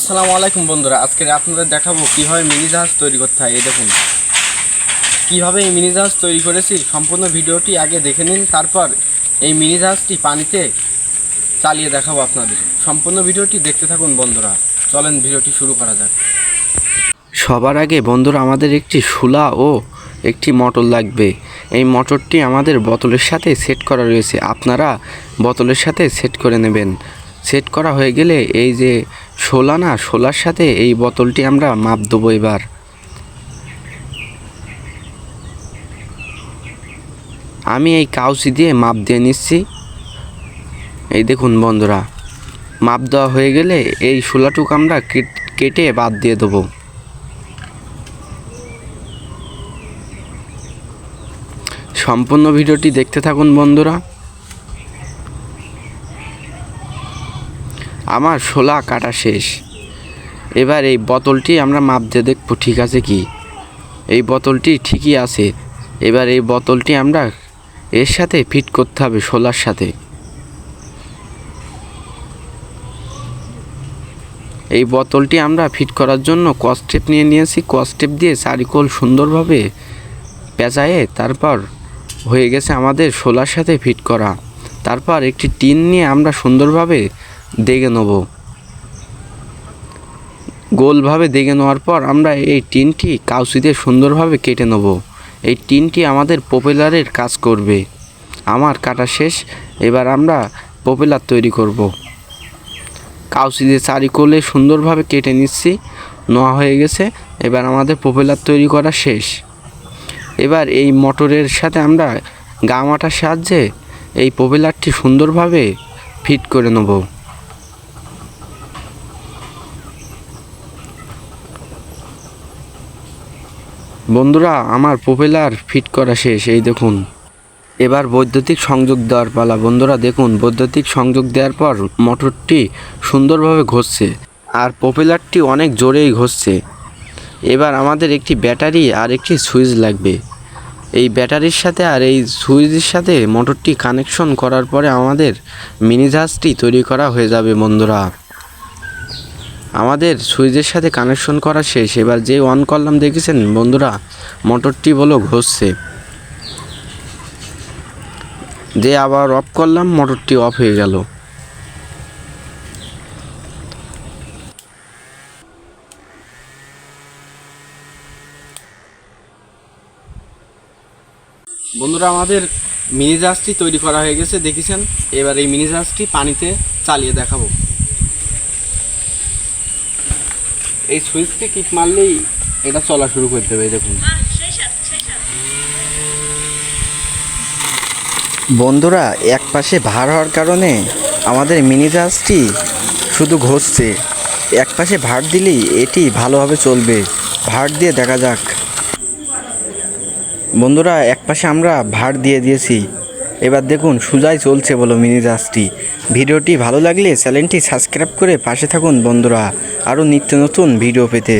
আসসালামু আলাইকুম বন্ধুরা, আজকে আপনাদের দেখাবো কীভাবে মিনি জাহাজ তৈরি করতে হয়। এই দেখুন। কীভাবে এই মিনি জাহাজ তৈরি করেছি, সম্পূর্ণ ভিডিওটি আগে দেখে নিন, তারপর এই মিনি জাহাজটি পানিতে চালিয়ে দেখাবো আপনাদের। সম্পূর্ণ ভিডিওটি দেখতে থাকুন বন্ধুরা। চলেন ভিডিওটি শুরু করা যাক। সবার আগে বন্ধুরা, আমাদের একটি শুলা ও একটি মোটর লাগবে। এই মোটরটি আমাদের বোতলের সাথে সেট করা রয়েছে। আপনারা বোতলের সাথে সেট করে নেবেন। সেট করা হয়ে গেলে এই যে শোলা না শোলার সাথে এই বোতলটি আমরা মাপ দেবো এবার। আমি এই কাউচি দিয়ে মাপ দিয়ে নিচ্ছি। এই দেখুন বন্ধুরা, মাপ দেওয়া হয়ে গেলে এই শোলাটুকু আমরা কেট- কেটে বাদ দিয়ে দেবো। সম্পূর্ণ ভিডিওটি দেখতে থাকুন বন্ধুরা। আমার শোলা কাটা শেষ। এবার এই বোতলটি আমরা মাপ দিয়ে দেখব, ঠিক আছে কি? এই বোতলটি ঠিকই আছে। এবার এই বোতলটি আমরা এর সাথে ফিট করতে হবে শোলার সাথে। এই বোতলটি আমরা ফিট করার জন্য কস্টেপ নিয়ে নিয়েছি। কস্টেপ দিয়ে চারিকোল সুন্দরভাবে পেঁচায়ে তারপর হয়ে গেছে আমাদের শোলার সাথে ফিট করা। তারপর একটি টিন নিয়ে আমরা সুন্দরভাবে দেখে নেব। গোলভাবে দেখে নেওয়ার পর আমরা এই টিনটি কাউসিতে সুন্দরভাবে কেটে নেব। এই টিনটি আমাদের পপুলারের কাজ করবে। আমার কাটা শেষ, এবার আমরা পপুলার তৈরি করব। কাউসি দিয়ে চারিকোলে সুন্দরভাবে কেটে নিচ্ছি, নোয়া হয়ে গেছে, এবার আমাদের পপুলার তৈরি করা শেষ। এবার এই মোটরের সাথে আমরা গামাটার সাহায্যে এই পপুলারটি সুন্দরভাবে ফিট করে নেব। বন্ধুরা, আমার পপুলার ফিট করা শেষ, এই দেখুন। এবার বৈদ্যুতিক সংযোগ দেওয়ার পালা। বন্ধুরা, দেখুন, বৈদ্যুতিক সংযোগ দেওয়ার পর মোটরটি সুন্দরভাবে ঘষছে, আর পপুলারটি অনেক জোরেই ঘষছে। এবার আমাদের একটি ব্যাটারি আর একটি সুইচ লাগবে। এই ব্যাটারির সাথে আর এই সুইচের সাথে মোটরটি কানেকশন করার পরে আমাদের মিনি জাহাজটি তৈরি করা হয়ে যাবে, বন্ধুরা। আমাদের সুইচের সাথে কানেকশন করা শেষ। এবার যে অন করলাম দেখেছেন, বন্ধুরা মোটরটি বলো ঘষছে। যে আবার অফ করলাম মোটরটি অফ হয়ে গেল। বন্ধুরা, আমাদের মিনি জাহাজটি তৈরি করা হয়ে গেছে, দেখেছেন? এবার এই মিনি জাহাজটি পানিতে চালিয়ে দেখাবো। এই সুইচটি কিক মারলেই এটা চলা শুরু করে দেবে দেখুন। বন্ধুরা এক পাশে ভার হওয়ার কারণে আমাদের মিনি জাহাজটি শুধু ঘষছে। এক পাশে ভার দিলেই এটি ভালোভাবে চলবে। ভার দিয়ে দেখা যাক। বন্ধুরা এক পাশে আমরা ভার দিয়ে দিয়েছি। এবার দেখুন, সুজাই চলছে বলো মিনি জাহাজটি ভিডিওটি ভালো লাগলে চ্যানেলটি সাবস্ক্রাইব করে পাশে থাকুন বন্ধুরা। আরও নিত্য নতুন ভিডিও পেতে।